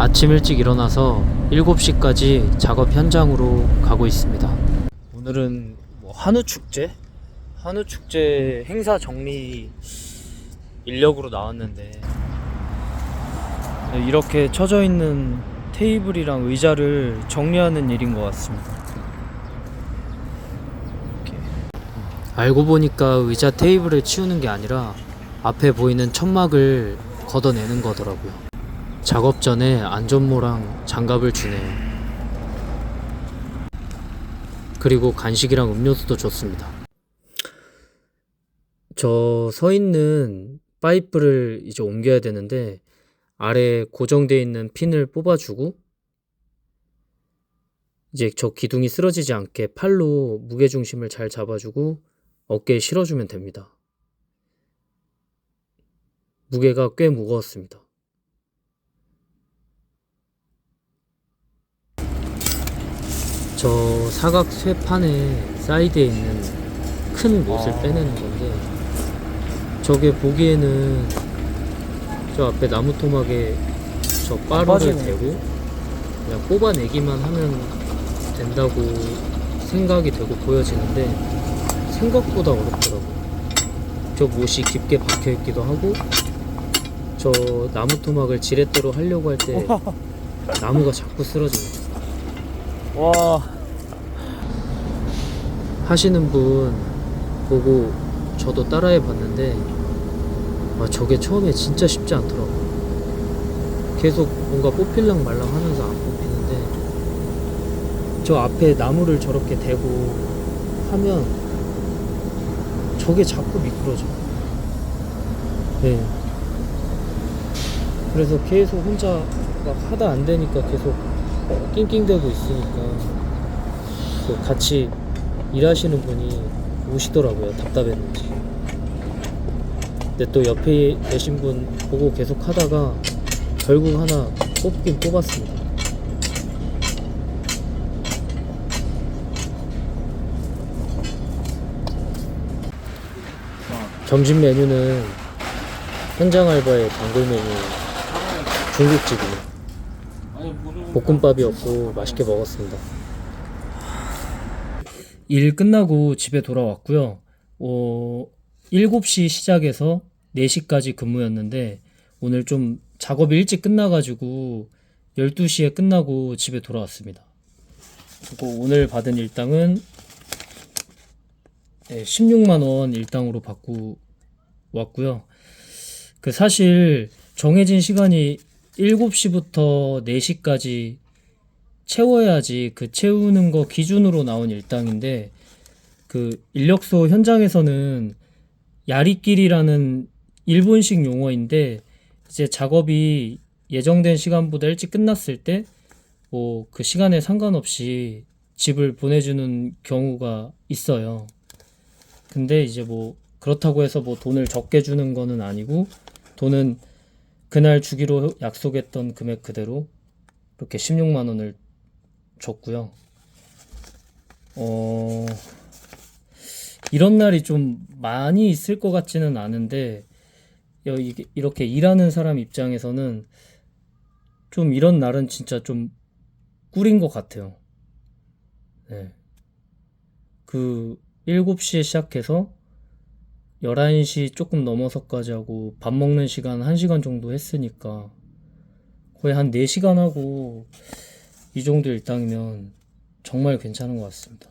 아침 일찍 일어나서 7시까지 작업 현장으로 가고 있습니다. 오늘은 뭐 한우 축제? 한우 축제 행사 정리 인력으로 나왔는데 네, 이렇게 쳐져 있는 테이블이랑 의자를 정리하는 일인 것 같습니다. 이렇게. 알고 보니까 의자 테이블을 치우는 게 아니라 앞에 보이는 천막을 걷어내는 거더라고요. 작업 전에 안전모랑 장갑을 주네요. 그리고 간식이랑 음료수도 줬습니다. 저 서 있는 파이프를 이제 옮겨야 되는데 아래 고정되어 있는 핀을 뽑아주고 이제 저 기둥이 쓰러지지 않게 팔로 무게 중심을 잘 잡아주고 어깨에 실어주면 됩니다. 무게가 꽤 무거웠습니다. 저 사각 쇠판의 사이드에 있는 큰 못을 아. 빼내는 건데 저게 보기에는 저 앞에 나무 토막에 저 빠루를 빠지네. 대고 그냥 뽑아내기만 하면 된다고 생각이 되고 보여지는데 생각보다 어렵더라고요. 저 못이 깊게 박혀 있기도 하고 저 나무 토막을 지렛대로 하려고 할 때 나무가 자꾸 쓰러집니다. 와, 하시는 분 보고 저도 따라해 봤는데 아, 저게 처음에 진짜 쉽지 않더라고요. 계속 뭔가 뽑힐랑 말랑 하면서 안 뽑히는데 저 앞에 나무를 저렇게 대고 하면 저게 자꾸 미끄러져. 네. 그래서 계속 혼자 막 하다 안 되니까 계속 낑낑대고 있으니까 그 같이 일하시는 분이 우시더라고요. 답답했는지. 근데 또 옆에 계신 분 보고 계속 하다가 결국 하나 뽑긴 뽑았습니다. 점심 메뉴는 현장 알바의 단골 메뉴 중국집이에요. 볶음밥이었고 맛있게 먹었습니다. 일 끝나고 집에 돌아왔고요. 어, 7시 시작해서 4시까지 근무였는데 오늘 좀 작업이 일찍 끝나가지고 12시에 끝나고 집에 돌아왔습니다. 그리고 오늘 받은 일당은 16만원 일당으로 받고 왔고요. 그 사실 정해진 시간이 7시부터 4시까지 채워야지 그 채우는 거 기준으로 나온 일당인데 그 인력소 현장에서는 야리끼리라는 일본식 용어인데 이제 작업이 예정된 시간보다 일찍 끝났을 때 뭐 그 시간에 상관없이 집을 보내주는 경우가 있어요. 근데 이제 뭐 그렇다고 해서 뭐 돈을 적게 주는 거는 아니고 돈은 그날 주기로 약속했던 금액 그대로 이렇게 16만 원을 줬고요. 어, 이런 날이 좀 많이 있을 것 같지는 않은데, 이렇게 일하는 사람 입장에서는 좀 이런 날은 진짜 좀 꿀인 것 같아요. 네. 그, 7시에 시작해서 11시 조금 넘어서까지 하고 밥 먹는 시간 1시간 정도 했으니까 거의 한 4시간 하고 이 정도 일당이면 정말 괜찮은 것 같습니다.